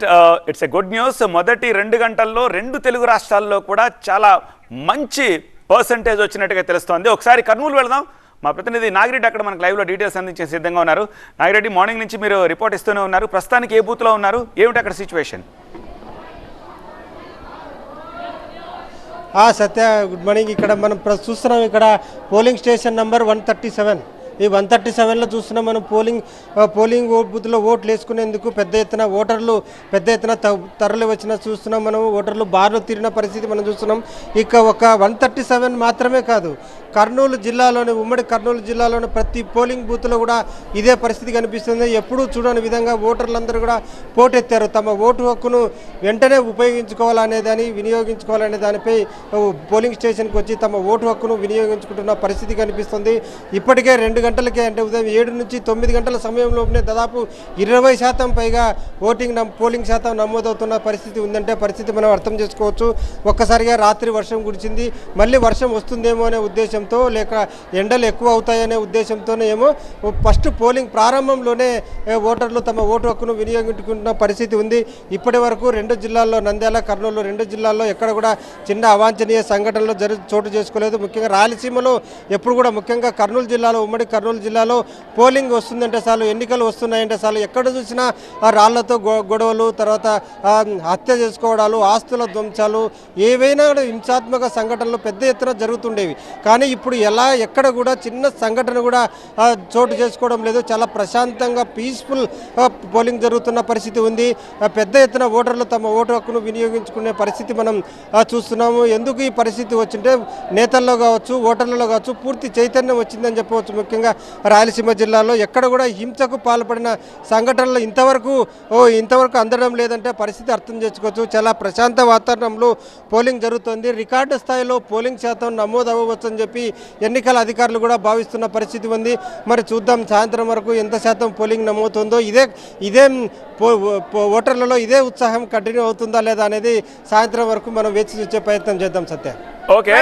That it's a good news మొదటి రెండు గంటల్లో రెండు తెలుగు రాష్ట్రాల్లో కూడా చాలా మంచి పర్సంటేజ్ వచ్చినట్టుగా తెలుస్తోంది. ఒకసారి కర్నూలు వెళదాం. మా ప్రతినిధి నాగిరెడ్డి అక్కడ మనకు లైవ్లో డీటెయిల్స్ అందించే సిద్ధంగా ఉన్నారు. నాగిరెడ్డి మార్నింగ్ నుంచి మీరు రిపోర్ట్ ఇస్తూనే ఉన్నారు. ప్రస్తుతానికి ఏ బూత్లో ఉన్నారు? ఏమిటి అక్కడ సిచ్యువేషన్ ఆ సత్య గుడ్ మార్నింగ్ ఇక్కడ మనం ప్ర- చూస్తున్నాం ఇక్కడ polling station number one thirty seven ఈ వన్ థర్టీ సెవెన్లో చూస్తున్నాం మనం పోలింగ్ పోలింగ్ బూత్లో ఓట్లు వేసుకునేందుకు పెద్ద ఎత్తున ఓటర్లు పెద్ద ఎత్తున త- తరలి వచ్చిన చూస్తున్నాం మనం ఓటర్లు బార్లు తీరిన పరిస్థితి మనం చూస్తున్నాం. ఇక ఒక వన్ థర్టీ సెవెన్ మాత్రమే కాదు కర్నూలు జిల్లాలోని ఉమ్మడి కర్నూలు జిల్లాలోని ప్రతి పోలింగ్ బూత్లో కూడా ఇదే పరిస్థితి కనిపిస్తుంది. ఎప్పుడూ చూడని విధంగా ఓటర్లందరూ కూడా పోటెత్తారు. తమ ఓటు హక్కును వెంటనే ఉపయోగించుకోవాలనే దాని వినియోగించుకోవాలనే దానిపై పోలింగ్ స్టేషన్కి వచ్చి తమ ఓటు హక్కును వినియోగించుకుంటున్న పరిస్థితి కనిపిస్తుంది. ఇప్పటికే రెండు గంటలకే అంటే ఉదయం ఏడు నుంచి తొమ్మిది గంటల సమయంలోనే దాదాపు ఇరవై శాతం పైగా ఓటింగ్ పోలింగ్ శాతం నమోదవుతున్న పరిస్థితి ఉందంటే పరిస్థితి మనం అర్థం చేసుకోవచ్చు. ఒక్కసారిగా రాత్రి వర్షం కురిచింది మళ్ళీ వర్షం వస్తుందేమో అనే ఉద్దేశంతో లేక ఎండలు ఎక్కువ అవుతాయనే ఉద్దేశంతోనే ఏమో ఫస్ట్ పోలింగ్ ప్రారంభంలోనే ఓటర్లు తమ ఓటు హక్కును వినియోగించుకుంటున్న పరిస్థితి ఉంది. ఇప్పటి వరకు రెండు జిల్లాల్లో నంద్యాల కర్నూలు రెండు జిల్లాల్లో ఎక్కడ కూడా చిన్న అవాంఛనీయ సంఘటనలు జరి చోటు చేసుకోలేదు. ముఖ్యంగా రాయలసీమలో ఎప్పుడు కూడా ముఖ్యంగా కర్నూలు జిల్లాలో ఉమ్మడి కర్నూలు జిల్లాలో పోలింగ్ వస్తుందంటే చాలు ఎన్నికలు వస్తున్నాయంటే చాలు ఎక్కడ చూసినా ఆ రాళ్ళతో గొ- గొడవలు తర్వాత హత్య చేసుకోవడాలు ఆస్తుల ధ్వంసాలు ఏవైనా కూడా హింసాత్మక సంఘటనలు పెద్ద ఎత్తున జరుగుతుండేవి. కానీ ఇప్పుడు ఎలా ఎక్కడ కూడా చిన్న సంఘటన కూడా చోటు చేసుకోవడం లేదు. చాలా ప్రశాంతంగా పీస్ఫుల్ పోలింగ్ జరుగుతున్న పరిస్థితి ఉంది. పెద్ద ఎత్తున ఓటర్లు తమ ఓటు హక్కును వినియోగించుకునే పరిస్థితి మనం చూస్తున్నాము. ఎందుకు ఈ పరిస్థితి వచ్చింటే నేతల్లో కావచ్చు ఓటర్లలో కావచ్చు పూర్తి చైతన్యం వచ్చిందని చెప్పవచ్చు ముఖ్యంగా. రాయలసీమ జిల్లాలో ఎక్కడ కూడా హింసకు పాల్పడిన సంఘటనలు ఇంతవరకు ఓ ఇంతవరకు అందడం లేదంటే పరిస్థితి అర్థం చేసుకోవచ్చు. చాలా ప్రశాంత వాతావరణంలో పోలింగ్ జరుగుతుంది. రికార్డు స్థాయిలో పోలింగ్ శాతం నమోదు అవ్వవచ్చని చెప్పి ఎన్నికల అధికారులు కూడా భావిస్తున్న పరిస్థితి ఉంది. మరి చూద్దాం సాయంత్రం వరకు ఎంత శాతం పోలింగ్ నమ్ముతుందో ఇదే ఇదే పో- ఓటర్లలో ఇదే ఉత్సాహం కంటిన్యూ అవుతుందా లేదా అనేది సాయంత్రం వరకు మనం వేచి చూసే ప్రయత్నం చేద్దాం సత్య. ఓకే.